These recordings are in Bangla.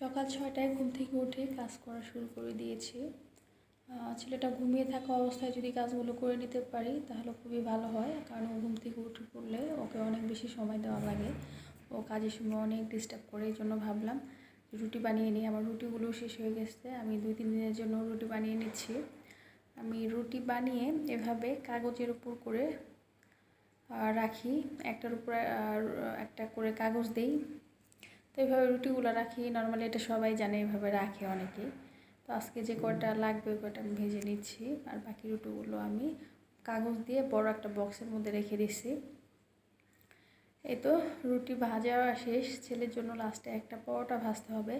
সকাল ছয়টায় ঘুম থেকে উঠে কাজ করা শুরু করে দিয়েছি। ছেলেটা ঘুমিয়ে থাকা অবস্থায় যদি কাজগুলো করে নিতে পারি, তাহলে খুবই ভালো হয়। কারণ ঘুম থেকে উঠে পড়লে ওকে অনেক বেশি সময় দেওয়া লাগে। ও কাজের সময় অনেক ডিস্টার্ব করে, এই জন্য ভাবলাম রুটি বানিয়ে নিই। আমার রুটিগুলো শেষ হয়ে গেছে। আমি দুই, তিন দিনের জন্য রুটি বানিয়ে নিচ্ছি। আমি রুটি বানিয়ে এভাবে কাগজের উপর করে রাখি। একটার উপরে একটা করে কাগজ দেই। তো এইভাবে রুটিগুলো রাখি। নর্মালি এটা সবাই জানে, এভাবে রাখে অনেকেই তো আজকে যে কয়টা লাগবে কয়টা আমি ভেজে নিচ্ছি। আর বাকি রুটিগুলো আমি কাগজ দিয়ে বড় একটা বক্সের মধ্যে রেখে দিচ্ছি। এই তো রুটি ভাজা শেষ। ছেলের জন্য লাস্টে একটা পরোটা ভাজতে হবে।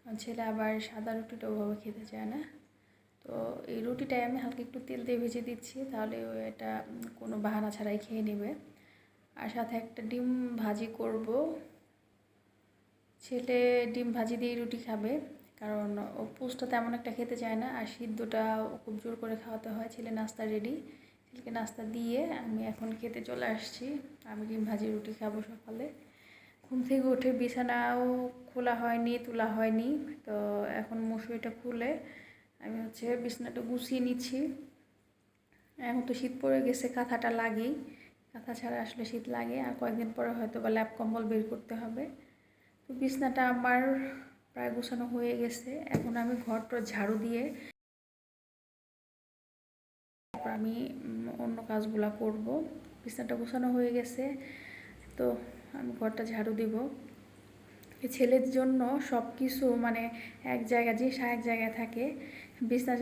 কারণ ছেলে আবার সাদা রুটিটা ওভাবে খেতে চায় না। তো এই রুটিটাই আমি হালকা একটু তেল দিয়ে ভেজে দিচ্ছি। তাহলে এটা কোনো বাহানা ছাড়াই খেয়ে নেবে। আর সাথে একটা ডিম ভাজি করব। ছেলে ডিম ভাজি দিয়ে রুটি খাবে, কারণ ও পোস্টটা তেমন একটা খেতে চায় না, আর সিদ্ধটা খুব জোর করে খাওয়াতে হয়, ছেলে নাস্তা রেডি ছেলেকে নাস্তা দিয়ে আমি এখন খেতে চলে আসছি, আমি ডিম ভাজি, রুটি খাব সকালে। ঘুম থেকে উঠে বিছানাও খোলা হয়নি, তোলা হয়নি, তো এখন মশুরিটা খুলে আমি হচ্ছে বিছানাটা গুছিয়ে নিচ্ছি। এখন তো শীত পড়ে গেছে, কাঁথাটা লাগেই, কাঁথা ছাড়া আসলে শীত লাগে, আর কয়েকদিন পরে হয়তো বা ল্যাপ কম্বল বের করতে হবে। তো বিছনাটা আমার প্রায় গোছানো হয়ে গেছে। এখন আমি ঘরটা ঝাড়ু দিয়ে আমি অন্য কাজগুলো করব। বিছনাটা গোছানো হয়ে গেছে, তো আমি ঘরটা ঝাড়ু দিব। ছেলের জন্য সব কিছু মানে এক জায়গায় যে এক জায়গায় থাকে। বিছনা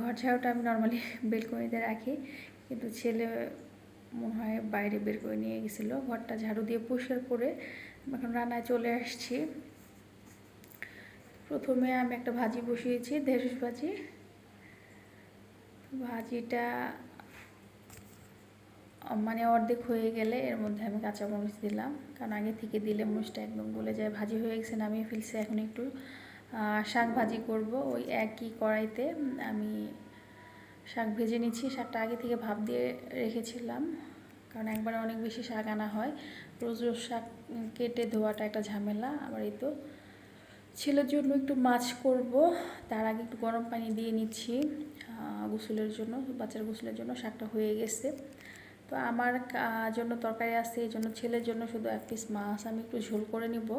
ঘর ঝাড়ুটা আমি নর্মালি বেলকনিতে রাখি। কিন্তু ছেলে মনে হয় বাইরে বের করে নিয়ে গেছিল। ঘরটা ঝাড়ু দিয়ে পরিষ্কার করে এখন রান্নায় চলে আসছি। প্রথমে আমি একটা ভাজি বসিয়েছি ঢেঁড়স ভাজি। ভাজিটা মানে অর্ধেক হয়ে গেলে এর মধ্যে আমি কাঁচা মরিচ দিলাম। কারণ আগে থেকে দিলে মরিচটা একদম গলে যায়, ভাজি হয়ে গেছে, নামিয়ে ফেলছে। এখন একটু শাক ভাজি করব। ওই একই কড়াইতে আমি শাক ভেজে নিচ্ছি। শাকটা আগে থেকে ভাপ দিয়ে রেখেছিলাম। কারণ একবারে অনেক বেশি শাক আনা হয়। রোজ রোজ শাক কেটে ধোয়াটা একটা ঝামেলা। আবার এই তো ছেলের জন্য একটু মাছ করব। তার আগে একটু গরম পানি দিয়ে নিচ্ছি গোসলের জন্য, বাচ্চার গোসলের জন্য শাকটা হয়ে গেছে। তো আমার জন্য তরকারি আছে, এই জন্য ছেলের জন্য শুধু এক পিস মাছ। আমি একটু ঝোল করে নিব।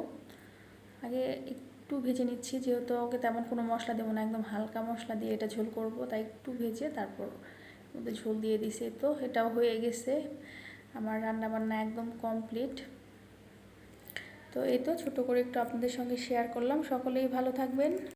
আগে একটু ভেজে নিচ্ছি, যেহেতু ওকে তেমন কোনো মশলা দেবো না, একদম হালকা মশলা দিয়ে এটা ঝোল করব। তাই একটু ভেজে তারপর ঝোল দিয়ে দিছে। তো এটাও হয়ে গেছে। আমার রান্না বান্না একদম কমপ্লিট তো এই তো ছোটো করে একটু আপনাদের সঙ্গে শেয়ার করলাম। সকলেই ভালো থাকবেন।